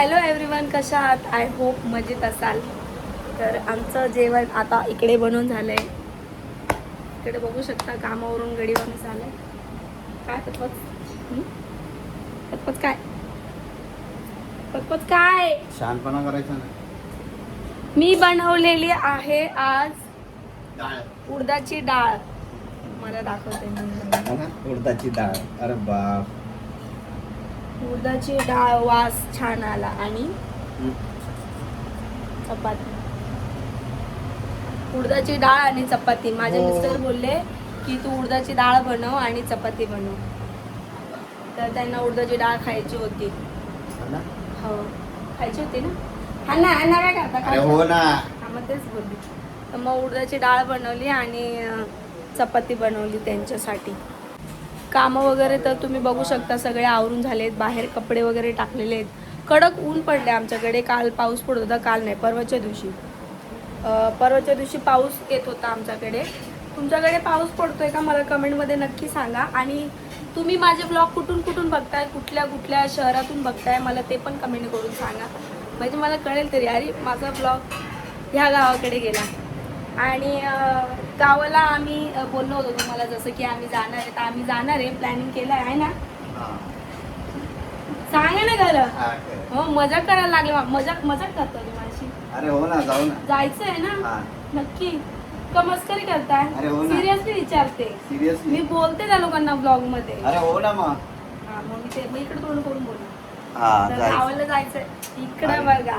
Hello everyone कशा आहात? I hope मजेत असाल. तर आमचं जेवण आता इकडे बनवून झालंय. इकडे बघू शकता कामावरून गडी बनवून झालंय. काय पतपत? पतपत काय? पतपत काय? शहाणपणा करायचा ना. मी बनवलेली आहे आज उडदाची डाळ. मला दाखवते मी. उडदाची डाळ. अरे बाप. उडदाची डाळ वास छान आला. आणि चपाती. उडदाची डाळ आणि चपाती. माझे हो. मिस्टर बोलले की तू उडदाची डाळ बनव आणि चपाती बनव. तर त्यांना उडदाची डाळ खायची होती. हो खायची होती ना? हा ना हा ना काय करता? हो ना. मग तेच बोलली. तर मग उडदाची डाळ बनवली आणि चपाती बनवली त्यांच्यासाठी. कामं वगैरे तर तुम्ही बघू शकता सगळे आवरून झालेत बाहेर कपडे वगैरे टाकलेले आहेत. कडक ऊन पडले आमच्याकडे काल पाऊस पडत होता काल नाही परवाच्या दिवशी. परवाच्या दिवशी पाऊस येत होता आमच्याकडे. तुमच्याकडे पाऊस पडतोय का? मला कमेंटमध्ये नक्की सांगा. आणि तुम्ही माझे ब्लॉग कुठून कुठून बघताय? कुठल्या कुठल्या शहरातून बघताय? मला ते पण कमेंट करून सांगा. म्हणजे मला कळेल तरी अरे माझा ब्लॉग ह्या गावाकडे गेला. आणि गावाला आम्ही बोललो होतो तुम्हाला जसं की आम्ही जाणार आहे तर आम्ही जाणार आहे प्लॅनिंग केलं आहे ना? हा. सांगा ना खरं हा. हो मजाक करायला लागले मा- मजाक मजाक करतो माझी अरे हो ना जाऊ ना. जायचं आहे ना? हा. नक्की. का मस्करी करताय. अरे हो. सिरियसली विचारते. मी सिरियसली बोलते त्या लोकांना ब्लॉगमध्ये अरे हो ना मग. हा मग मी ते मग इकडे तोंड करून बोलू. गावाला जायचंय. इकडे. बघा.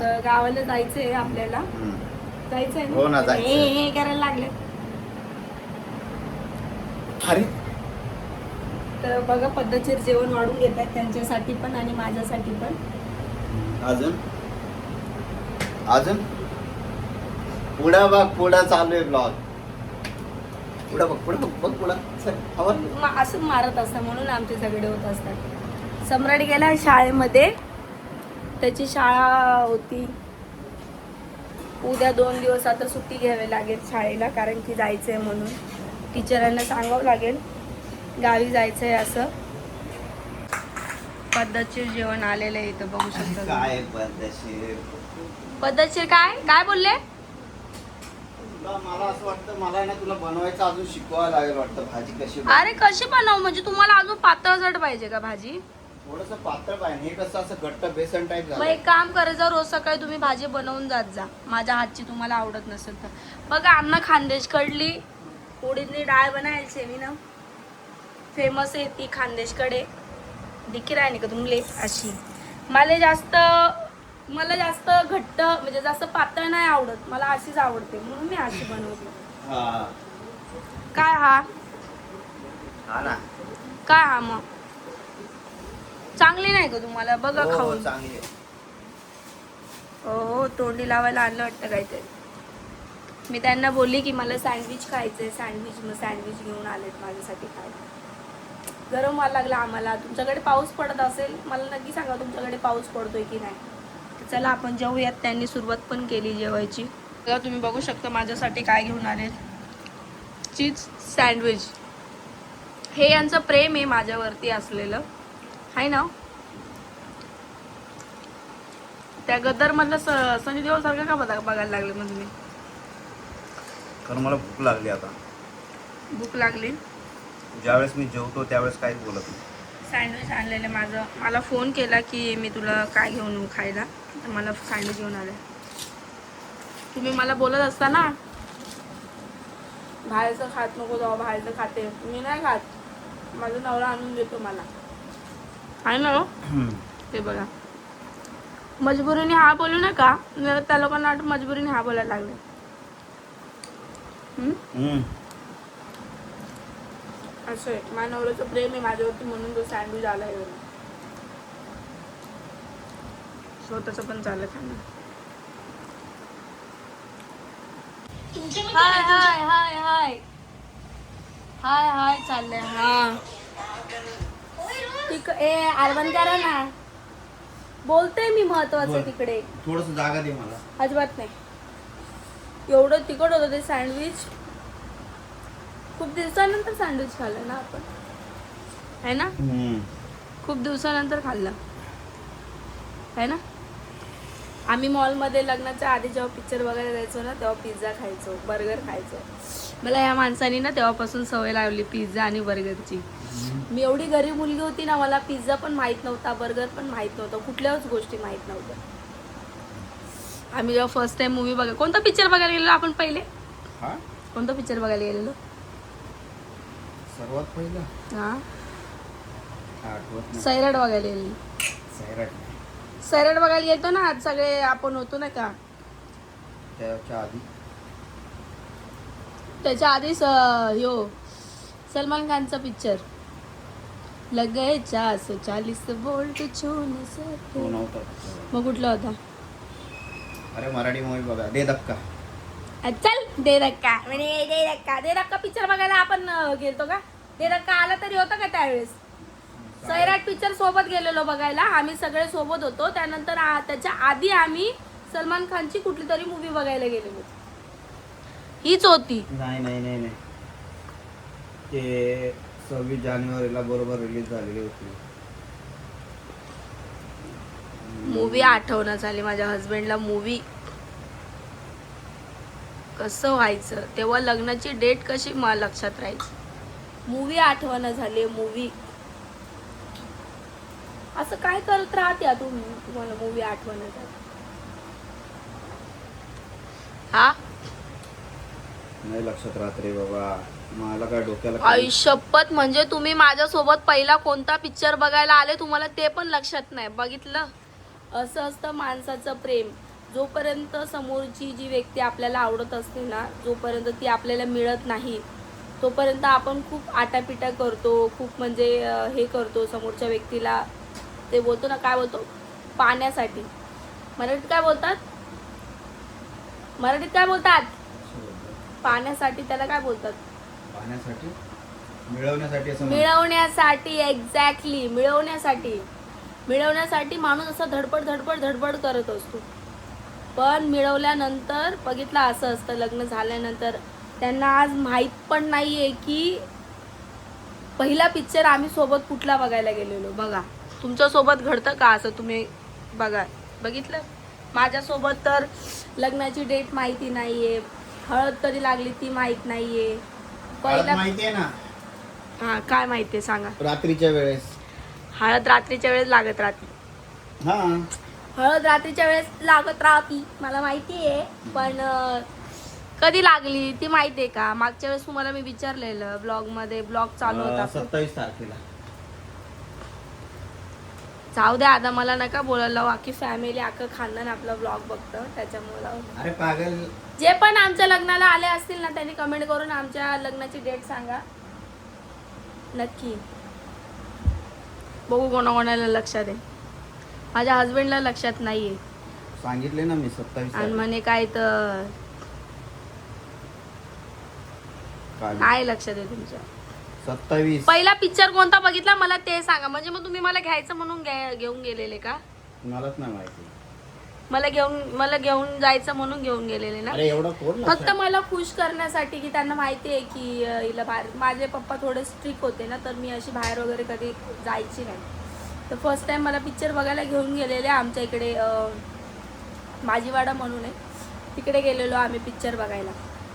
तर गावाला जायचंय आपल्याला. जायचंय हो ना, जायचंय. हे हे करायला लागले. अरे. तर बघा पद्धतशीर जेवण वाढून घेत आहेत त्यांच्यासाठी पण आणि माझ्यासाठी पण. अजून? अजून? पुढं बघ पुढं चालू आहे ब्लॉग पुढं बघ पुढं बघ बघ पुढं. चल, आवर. म- असं मारत असतात म्हणून आमचे झगडे होत असतात. सम्राट गेला शाळेमध्ये. त्याची शाळा होती. उद्या दोन दिवस आता सुट्टी घ्यावी लागेल शाळेला कारण की जायचंय म्हणून. टीचरांना सांगावं लागेल गावी जायचंय असं. पद्धतशीर जेवण आलेलं आहे इथं बघू शकता काय पद्धतशीर? पद्धतशीर काय? काय बोलले? मला असं वाटतं मला ना तुला बनवायचं अजून शिकवावं लागेल वाटतं भाजी कशी अरे कशी बनव? म्हणजे तुम्हाला अजून पातळ जड पाहिजे का भाजी? थोडस पातळ पाहिजे. हे कसं असं घट्ट बेसन टाईप मग झालं एक काम करत जा रोज सकाळी तुम्ही भाजी बनवून जात जा. माझ्या हातची तुम्हाला आवडत नसेल तर. बघा अण्णा खानदेश कडली उडीदनी डाळ बनायची मी ना फेमस आहे ती खानदेशकडे दिकी राहिली का तुमले अशी. मला जास्त मला जास्त घट्ट म्हणजे जास्त पातळ नाही आवडत. मला अशीच आवडते. म्हणून मी अशी बनवते. हा. काय हा? हा ना. काय हा मग? चांगली नाही का तुम्हाला बघा हो, खाऊन. चांगली आहे. हो तोंडी लावायला आणलं वाटतं काहीतरी. मी त्यांना बोलली की मला सँडविच खायचंय सँडविच मग सँडविच घेऊन आलेत माझ्यासाठी खायला. गरम व्हायला लागला आम्हाला. तुमच्याकडे पाऊस पडत असेल मला नक्की सांगा तुमच्याकडे पाऊस पडतोय की नाही. तर चला आपण जेवूयात. त्यांनी सुरुवात पण केली जेवायची. बघा तुम्ही बघू शकता माझ्यासाठी काय घेऊन आले चीज सँडविच. हे यांचं प्रेम आहे माझ्यावरती असलेलं. आहे ना. त्या गद्दर मधलं सनी देओल सारखं का बघा बघायला लागले मग तुम्ही कारण मला भूक लागली आता. भूक लागली? ज्यावेळेस मी जेवतो त्यावेळेस काहीच बोलत नाही. सँडविच आणलेलं माझं. मला फोन केला की मी तुला काय घेऊन येऊ खायला. तर मला सँडविच घेऊन आले. तुम्ही मला बोलत असता ना बाहेरचं खात नको जाऊ बाहेरचं खाते. मी नाही खात. माझा नवरा आणून देतो मला. आहे ना हो? ते बघा. मजबुरीने हा बोलू नका त्या लोकांना वाटतं मजबुरीने हा बोलायला लागले. हम्म? हम्म. असं आहे. माझ्या नवऱ्याचं प्रेम आहे माझ्यावरती म्हणून तो सँडविच आलाय घरी. स्वतःच पण चाललं खाणं हाय हाय हाय हाय. हाय हाय चाललंय. हा. तिक ए करा ना बोलते मी महत्वाचं. तिकडे. थोडस जागा दे मला. अजिबात नाही. एवढं तिखट होतं ते सँडविच. खूप दिवसानंतर सँडविच खाल्लं ना आपण. आहे ना? खूप दिवसानंतर खाल्लं. है ना? आम्ही मॉलमध्ये लग्नाच्या आधी जेव्हा पिक्चर बघायला जायचो ना तेव्हा पिझ्झा खायचो बर्गर खायचो. मला या माणसाने ना तेव्हापासून सवय लावली पिझ्झा आणि बर्गरची मी एवढी गरीब मुलगी होती ना मला पिझ्झा पण माहीत नव्हता बर्गर पण माहीत नव्हतं कुठल्याच गोष्टी माहीत नव्हत्या. आम्ही जेव्हा फर्स्ट टाइम मूवी बघा कोणता पिक्चर बघायला गेलेलो आपण पहिले? कोणता पिक्चर बघायला गेलेलो? सर्वात पहिला? हा. सैराट बघायला गेलेलो. सैराट. सैराट बघायला गेलतो ना आज सगळे आपण होतो ना का? त्याच्या आधी. त्याच्या आधीच ह्यो सलमान खानचा पिक्चर लग गए चार सौ चालीस वोल्ट छूने से तो नव्हता मग कुठला होता? अरे मराठी मूवी बघा. दे धक्का. अ, चल दे धक्का. म्हणे दे धक्का. दे धक्का पिक्चर बघायला आपण अं, गेलतो का? दे धक्का आला तरी होता का त्यावेळेस? सैराट पिक्चर सोबत गेलेलो बघायला. आम्ही सगळे सोबत होतो. त्यानंतर त्याच्या आधी आम्ही सलमान खानची कुठली तरी मूवी बघायला गेलेलो. हीच होती. नाही नाही नाही नाही. ते सव्वीस जानेवारीला बरोबर रिलीज झालेली होती. मूवी आठवणं झाली माझ्या हस्बंडला मूवी कसं व्हायचं? तेव्हा लग्नाची डेट कशी मला लक्षात राहायची? मूवी आठवणं झाली. मूवी असं काय करत राहते तुम्ही? तुम्हाला मूवी आठवणं हा? नाही लक्षात राहत रे बाबा. मला काय डोक्याला आई शपथ म्हणजे तुम्ही माझ्यासोबत पहिला कोणता पिक्चर बघायला आले तुम्हाला ते पण लक्षात नाही. बघितलं? असं असतं माणसाचं प्रेम. जोपर्यंत समोरची जी व्यक्ती आपल्याला आवडत असते ना जोपर्यंत ती आपल्याला मिळत नाही तोपर्यंत आपण खूप आटापिटा करतो खूप म्हणजे हे करतो समोरच्या व्यक्तीला. ते बोलतो ना काय बोलतो? पाण्यासाठी. मराठीत काय बोलतात? मराठीत काय बोलतात? पाण्यासाठी त्याला काय बोलतात? पाहण्यासाठी मिळवण्यासाठी असं. मिळवण्यासाठी एक्झॅक्टली मिळवण्यासाठी. मिळवण्यासाठी माणूस असा धडपड धडपड धडपड करत असतो. पण मिळवल्यानंतर बघितलं असं असतं लग्न झाल्यानंतर. त्यांना आज माहीत पण नाही आहे की पहिला पिक्चर आम्ही सोबत कुठला बघायला गेलेलो बघा. तुमच्यासोबत घडतं का असं तुम्ही बघा बघितलं? माझ्यासोबत तर लग्नाची डेट माहिती नाही आहे हळद कधी लागली ती माहीत नाही आहे हळद पहिला माहितीये ना? हा काय माहिती आहे सांगा. रात्रीच्या वेळेस. हळद रात्रीच्या वेळेस लागत राहते. हा. हळद रात्रीच्या वेळेस लागत राहती मला माहिती आहे. पण अं, कधी लागली ती माहिती आहे का? मागच्या वेळेस तुम्हाला मी विचारलेलं ब्लॉगमध्ये. ब्लॉग चालू होता. सत्तावीस तारखेला. जाऊ द्या आता मला नका बोलायला बाकी फॅमिली अख्खं खानदान आपला ब्लॉग बघतं. त्याच्यामुळं अरे पागल. जे पण आमच्या लग्नाला आले असतील ना त्यांनी कमेंट करून आमच्या लग्नाची डेट सांगा. नक्की. बघू कोणाकोणाला लक्षात आहे. माझ्या हस्बंडला लक्षात नाहीये. सांगितले ना मी सत्तावीस आणि. म्हणे काय तर. काय लक्षात आहे तुमच्या सत्तावीस. पहिला पिक्चर कोणता बघितला? मला ते सांगा. म्हणजे मग तुम्ही मला घ्यायचं म्हणून घ्या- घेऊन गेलेले का? मलाच नाही माहिती. मला घेऊन मला घेऊन जायचं म्हणून घेऊन गेलेले ना? अरे एवढं कोण फक्त लक्षात- मला खुश करण्यासाठी की त्यांना माहिती आहे की अं, हिला बाहेर माझे पप्पा थोडे स्ट्रिक होते ना तर मी अशी बाहेर वगैरे कधी जायची नाही. तर फर्स्ट टाइम मला पिक्चर बघायला घेऊन गेलेले आमच्या इकडे अं, माझीवाडा म्हणून आहे. तिकडे गेलेलो आम्ही पिक्चर बघायला.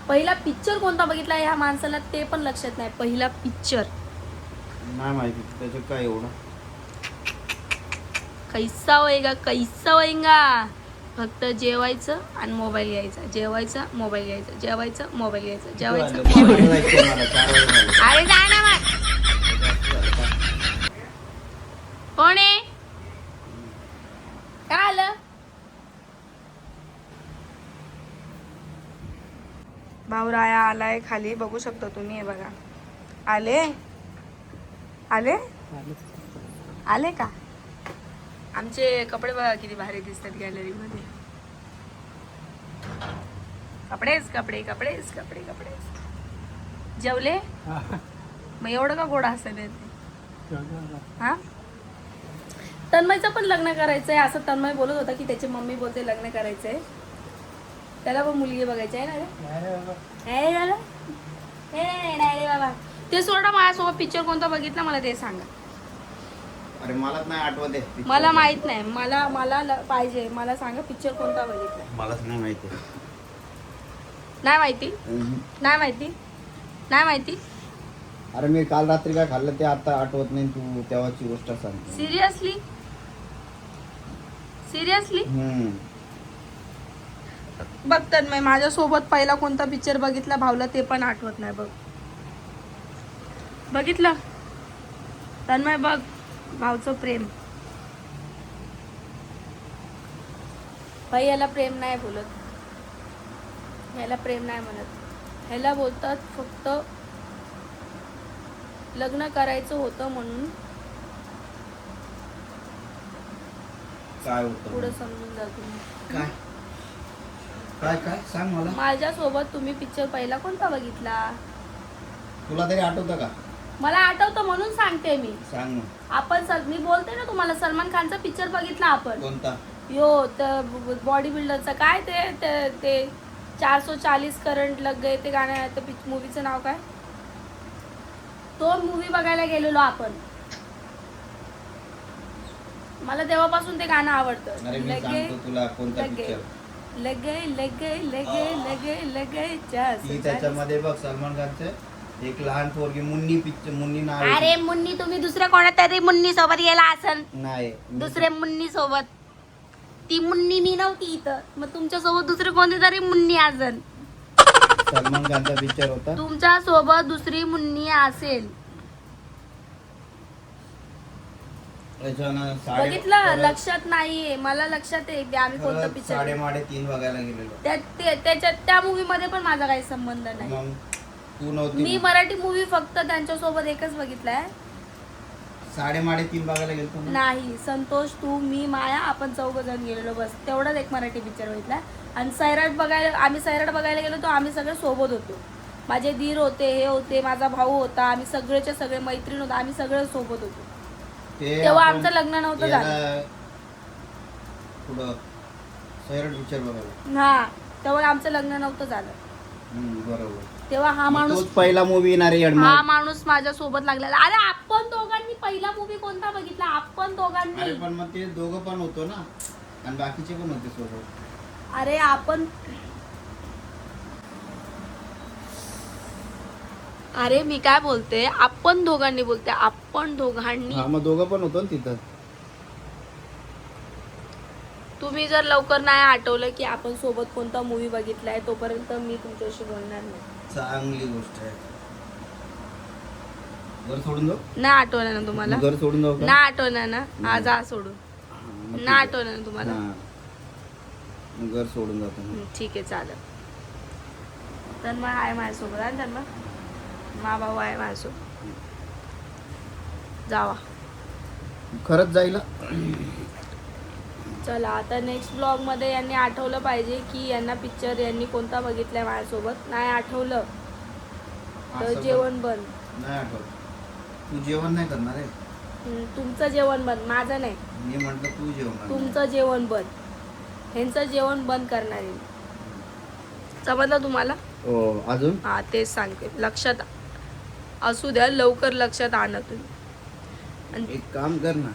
पहिला पिक्चर कोणता बघितला ह्या माणसाला ते पण लक्षात नाही. पहिला पिक्चर नाही माहिती त्याच्यात काय एवढं? कैसा होईगा कैसा होईगा फक्त जेवायचं आणि मोबाईल घ्यायचा. जेवायचा मोबाईल घ्यायचा. जेवायचं मोबाईल घ्यायचा. जेवायचं. अरे जा ना मग. कोण आहे काय आलं नवराया आलाय खाली. बघू शकता तुम्ही हे बघा. आले? आले? आले का? आमचे कपडे बघा किती भारी दिसतात गॅलरी मध्ये. कपडेच कपडे कपडेच कपडे कपडेच. जेवले? मग एवढं का गोडा असेल ते हा? तन्मयचं पण लग्न करायचंय. असं तन्मय बोलत होता की त्याची मम्मी बोलते लग्न करायचंय. त्याला पण मुलगी बघायची आहे ना रे? हे झालं हे नाही रे बाबा. ते सोडा माझ्यासोबत पिक्चर कोणता बघितला मला ते सांगा. अरे मलाच नाही आठवत. मला माहीत नाही. मला मला पाहिजे. मला सांगा पिक्चर कोणता बघितला. मलाच नाही माहिती. नाही माहिती. नाही माहिती? नाही माहिती? अरे मी काल रात्री काय खाल्लं ते आता आठवत नाही तू तेव्हाची गोष्ट सांगते सिरियसली सिरियसली हम्म. बघ तन्मय माझ्यासोबत पहिला कोणता पिक्चर बघितला भावला ते पण आठवत नाही बघ. बघितलं? तन्मय बघ भावचं प्रेम. भाई याला प्रेम नाही बोलत. याला प्रेम नाही म्हणत. ह्याला बोलतात फक्त लग्न करायचं होतं म्हणून. काय पुढे समजून जा तुम्ही. काय? काय काय? सांग मला. माझ्यासोबत तुम्ही पिक्चर पहिला कोणता बघितला? तुला तरी आठवतं का? मला आठवतं म्हणून सांगते मी. सांग मग. आपण सर मी बोलते ना तुम्हाला सलमान खानचा पिक्चर बघितला आपण. कोणता? यो तर बॉडी बिल्डरचं काय ते ते- ते चार सो चाळीस करंट लग गए ते गाणं त्या मूवीचं नाव काय? तो मूवी बघायला गेलेलो आपण. मला तेव्हापासून ते गाणं आवडतं. अरे मी लगे सांगतो तुला कोणता लगे. पिक्चर लगे लगे लगे लगे लगे चार सो ती चाळीस. त्याच्यामध्ये बघ सलमान खानचं एक लहान पोरगी मुन्नी पिक्चर मुन्नी नाव आहे. अरे मुन्नी तुम्ही दुसऱ्या कोणत्या तरी मुन्नी सोबत गेला असन. नाही. दुसरे मुन्नी सोबत ती मुन्नी मी नव्हती इथं. मग तुमच्यासोबत दुसरे कोणती तरी मुन्नी असन? सलमान खानचा पिक्चर होता. तुमच्यासोबत दुसरी मुन्नी असेल त्याच्यानं साडे- बघितलं लक्षात नाहीये. मला लक्षात आहे की आम्ही कोणतं पिक्चर साडेमाडे तीन बघायला गेलेलो. त्या ते- त्याच्यात त्या मूवी मध्ये पण माझा काही संबंध नाही. मग तू नव्हती मी मराठी मूवी फक्त त्यांच्यासोबत एकच बघितलाय. साडेमाडे तीन बघायला गेलो ना नाही. संतोष तू मी माया आपण चौघ जण गेलेलो बस. तेवढाच एक मराठी पिक्चर बघितला आणि सैराट बघायला आम्ही सैराट बघायला गेलो तो आम्ही सगळे सोबत होतो. माझे दीर होते हे होते माझा भाऊ होता. आम्ही सगळेच्या सगळे मैत्रीण होतो. आम्ही सगळे सोबत होतो. ते तेव्हा आपण आमचं लग्न नव्हतं याला झालं. पुढं सैराट पिक्चर बघायला. हा तेव्हा आमचं लग्न नव्हतं झालं. हम्म, बरोबर. तेव्हा हा मग माणूस तोच पहिला मूवी येणार आहे हा यडमा माणूस माझ्या सोबत लागलेला. अरे आपण दोघांनी पहिला मूवी कोणता बघितला? आपण अरे दोघांनी पण मग ते दोघं पण होतो ना. आणि बाकीचे पण होते सोबत. अरे आपण अरे मी काय बोलते? आपण दोघांनी बोलते. आपण दोघांनी हा मग दोघं पण होतो ना तिथं. तुम्ही जर लवकर नाही आठवलं की आपण सोबत कोणता मूवी बघितलाय तोपर्यंत मी तुमच्याशी बोलणार नाही. चांगली गोष्ट आहे. घर सोडून जाऊ? नाही आठवलं ना तुम्हाला? घर सोडून जाऊ का? नाही आठवलं ना? हा जा सोडून. हा, मग ठीक. आठवलं ना तुम्हाला? हा. घर सोडून जातो. ठीक आहे चालेल. तर मग आहे माझ्यासोबत आहे तर मग. मा भाऊ आहे माझ्यासोबत जावा. खरंच जाईल चला आता नेक्स्ट ब्लॉगमध्ये यांनी आठवलं पाहिजे की यांना पिक्चर यांनी कोणता बघितलाय माझ्यासोबत? नाही आठवलं. तर जेवण बंद. पण नाही आठवत तू जेवण नाही करणार आहे? तुमचं जेवण बंद. माझं नाही. मी म्हंटल तू जेवण तुमचं जेवण बंद. ह्यांचं जेवण बंद करणार आहे. समजलं तुम्हाला? हो अजून? हा तेच सांगते. लक्षात असू द्या लवकर लक्षात आणा तुम्ही. एक काम कर ना.